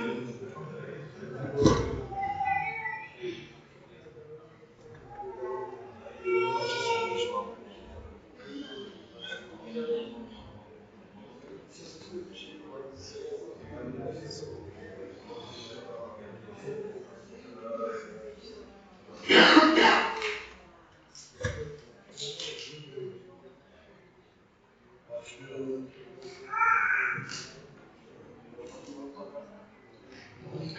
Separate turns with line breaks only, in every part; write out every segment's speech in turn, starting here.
Jesus.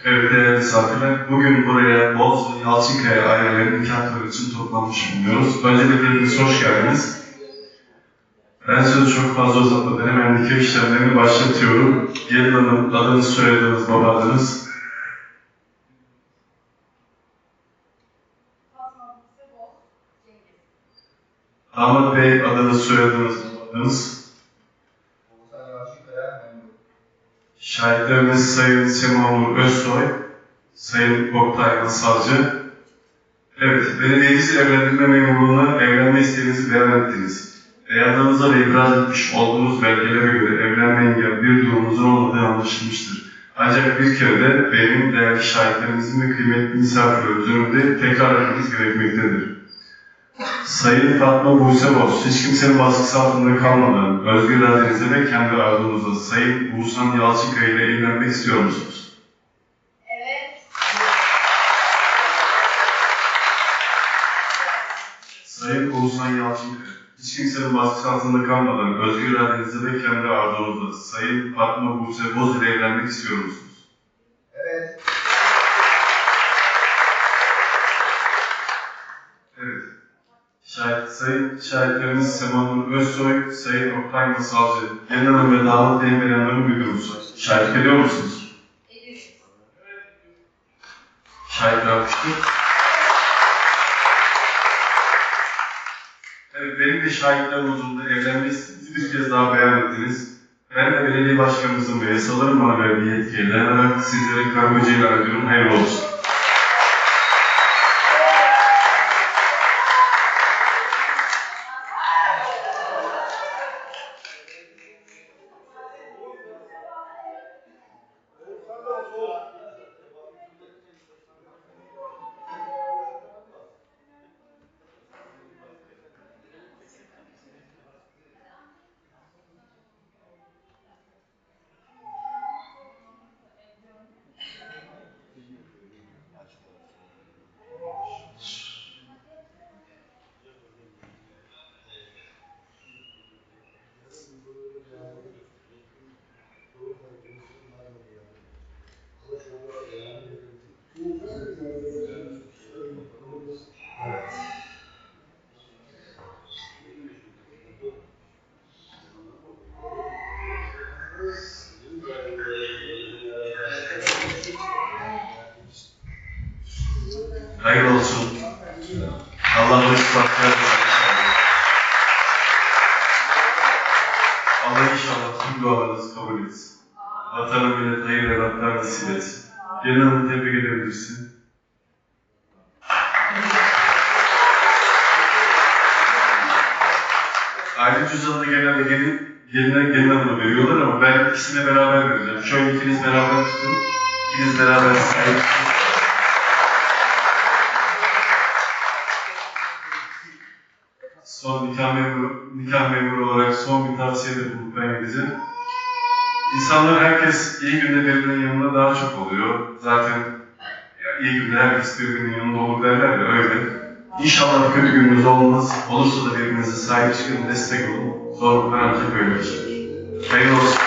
Evet değerli misafirler, bugün buraya Boz Yalçınkaya ailelerinin nikah töreni için toplanmış bulunuyoruz. Öncelikle hepiniz hoş geldiniz. Ben sözü çok fazla uzatmadan hemen nikah işlemlerini başlatıyorum. Gelin hanım, adınız, soyadınız, baba adınız. Damat Bey, adınız, soyadınız, adınız.
Oğuzhan Yalçınkaya memnun.
Şahitlerimiz Sayın Semanur Özsoy, Sayın Oktay Savcı. Evet, belediyemiz evlendirme memurluğuna evlenme isteğinizi beyan ettiniz. Beyanlarınıza ve ibraz etmiş olduğunuz belgelere göre evlenme engel bir durumunuzun olmadığı anlaşılmıştır. Ancak bir kere de benim değerli şahitlerimizin ve kıymetli misafirlerimizin önünde tekrar etmeniz gerekmektedir. Sayın Fatma Buse Boz, hiç kimsenin baskısı altında kalmadan özgür iradenizle ve kendi arzunuzla Sayın Buğsan Yalçınkaya ile evlenmek istiyor musunuz?
Evet.
Sayın Oğuzhan Yalçınkaya, hiç kimsenin baskısı altında kalmadan özgür iradenizle ve kendi arzunuzla Sayın Fatma Buse Boz ile evlenmek istiyor musunuz?
Evet.
Evet. Şahit, şahitlerimiz Semanur Özsoy, Sayın Oktay Masalcı, Hanım ve Damat Bey'in beyanlarını duydunuz. Şahit ediyor musunuz?
Ediyoruz.
Şahitler almıştır. Evet, benim de şahitlerim huzurunda evlenme bir kez daha beyan ettiniz. Ben de belediye başkanımızın ve yasaların bana verdiği yetkiye dayanarak sizlere kargıcı ilan ediyorum. Hayırlı olsun. Hayırlı olsun. Allah rızklar versin. Allah inşallah tüm dualarınızı kabul etsin. Vatana millet hayır evlatlar nasip etsin. Hanımı tebrik edebilirsin. Aile cüzdanını genelde gelin, geline, gelin hanıma veriyorlar ama ben ikisine beraber vereceğim. Şöyle ikiniz beraber tutun. İkiniz beraber sahip tutun. Son nikah memuru, nikah memuru olarak son bir tavsiyede bulunup ben gideceğim. İnsanlar herkes iyi günde birbirinin yanında daha çok oluyor. Zaten ya iyi günde herkes birbirinin yanında olur derler ya öyle. İnşallah kötü gününüz olmaz. Olursa da birbirinize sahip çıkın, destek olun. Zorluklar ancak böyle geçer. Hayırlı olsun.